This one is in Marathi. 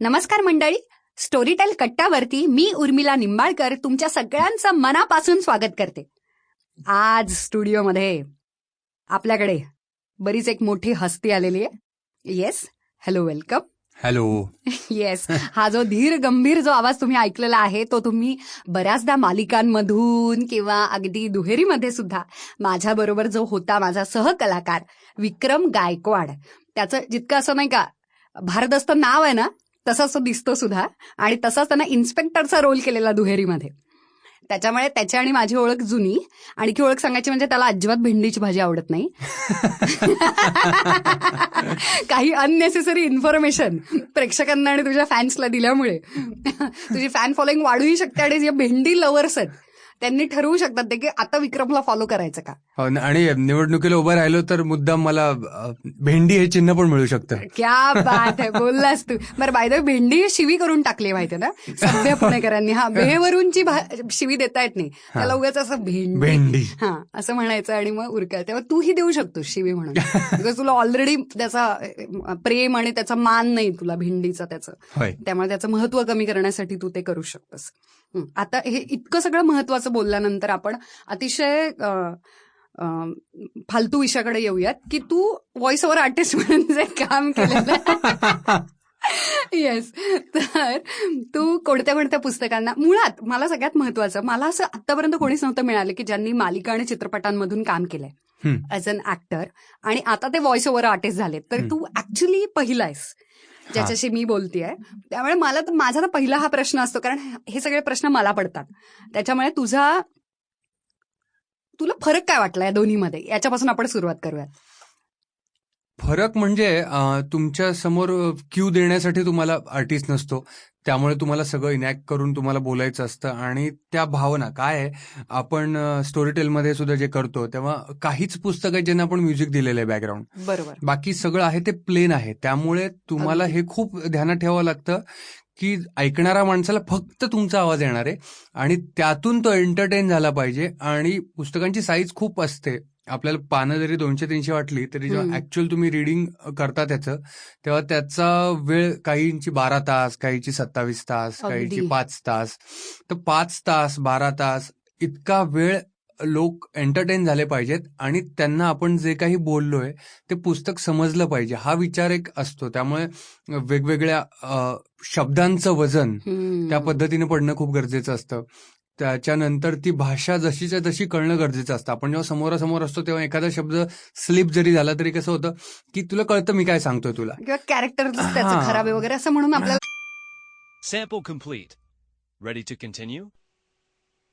नमस्कार मंडळी. स्टोरीटेल कट्ट्यावरती मी उर्मिला निंबाळकर तुमच्या सगळ्यांचं मनापासून स्वागत करते. आज स्टुडिओमध्ये आपल्याकडे बरीच एक मोठी हस्ती आलेली आहे. Yes hello welcome hello yes हा जो धीर गंभीर जो आवाज तुम्ही ऐकलेला आहे तो तुम्ही बऱ्याचदा मालिकांमधून किंवा अगदी दुहेरीमध्ये सुद्धा माझ्याबरोबर जो होता माझा सहकलाकार विक्रम गायकवाड. त्याचं जितकं असं नाही का भारदस्त नाव आहे ना तसाच तो दिसतो सुद्धा. आणि तसाच त्यानं इन्स्पेक्टरचा रोल केलेला दुहेरीमध्ये. त्याच्यामुळे त्याची आणि माझी ओळख जुनी. आणखी ओळख सांगायची म्हणजे त्याला अजिबात भेंडीची भाजी आवडत नाही. काही अननेसेसरी इन्फॉर्मेशन प्रेक्षकांना आणि तुझ्या फॅन्सला दिल्यामुळे. तुझी फॅन फॉलोईंग वाढूही शकते आणि जे भेंडी लवर्स आहेत त्यांनी ठरवू शकतात ते की आता विक्रमला फॉलो करायचं का? हो आणि निवडणुकीला उभं राहिलो तर मुद्दाम मला भेंडी हे चिन्ह पण मिळू शकतं. क्या बात आहे बोललास तू. बरं बाय द शिवी शिवी करून टाकली माहिती ना? सभ्य पुणेकरांनी. हा बेवरूनची भा- शिवी देता येत नाही. त्याला उगाच असं भेंडी. भेंडी. हा असं म्हणायचं आणि मग उरकाय तेव्हा तूही देऊ शकतो शिवी म्हणून. Because तुला ऑलरेडी त्याचा प्रेम आणि त्याचा मान नाही तुला भेंडीचा त्याचं. त्यामुळे त्याचं महत्त्व कमी करण्यासाठी तू ते करू शकतोस. आता हे इतकं सगळं महत्वाचं बोलल्यानंतर आपण अतिशय फालतू विषयाकडे येऊयात की तू व्हॉइस ओव्हर आर्टिस्ट म्हणून जे काम केलेलं येस तर तू कोणत्या कोणत्या पुस्तकांना मुळात मला सगळ्यात महत्वाचं मला असं आतापर्यंत कोणीच नव्हतं मिळालं की ज्यांनी मालिका आणि चित्रपटांमधून काम केलंय. ॲज अन ऍक्टर आणि आता ते व्हॉइस ओव्हर आर्टिस्ट झालेत. तर. तू ऍक्च्युली पहिला आहेस ज्याच्याशी मी बोलतेय. त्यामुळे मला तर माझा तर पहिला हा प्रश्न असतो कारण हे सगळे प्रश्न मला पडतात. त्याच्यामुळे तुझा तुला फरक काय वाटला या दोन्हीमध्ये? याच्यापासून आपण सुरुवात करूयात. फरक म्हणजे तुमच्यासमोर क्यू देण्यासाठी तुम्हाला आर्टिस्ट नसतो. त्यामुळे तुम्हाला सगळं इनॅक्ट करून तुम्हाला बोलायचं असतं. आणि त्या भावना काय आहे? आपण स्टोरी टेलमध्ये सुद्धा जे करतो तेव्हा काहीच पुस्तक आहे ज्यांना आपण म्युझिक दिलेलं आहे बॅकग्राऊंड बरोबर. बाकी सगळं आहे ते प्लेन आहे. त्यामुळे तुम्हाला. हे खूप ध्यानात ठेवावं लागतं की ऐकणाऱ्या माणसाला फक्त तुमचा आवाज येणार आहे. आणि त्यातून तो एंटरटेन झाला पाहिजे. आणि पुस्तकांची साईज खूप असते. आपल्याला पानं जरी दोनशे तीनशे वाटली तरी जेव्हा. ऍक्च्युअल तुम्ही रिडिंग करता त्याचं तेव्हा त्याचा वेळ काहींची बारा तास काहींची सत्तावीस तास. काहींची पाच तास तर पाच तास बारा तास इतका वेळ लोक एंटरटेन झाले पाहिजेत आणि त्यांना आपण जे काही बोललोय ते पुस्तक समजलं पाहिजे हा विचार एक असतो त्यामुळे वेगवेगळ्या शब्दांचं वजन. त्या पद्धतीने पडणं खूप गरजेचं असतं त्याच्यानंतर ती भाषा जशीच्या तशी कळणं गरजेचं असतं आपण जेव्हा समोरासमोर असतो तेव्हा एखादा शब्द स्लिप जरी झाला तरी कसं होतं की तुला कळतं मी काय सांगतोय तुला किंवा कॅरेक्टर त्याचं. खराब आहे वगैरे असं म्हणून आपल्याला Sample complete. Ready to continue?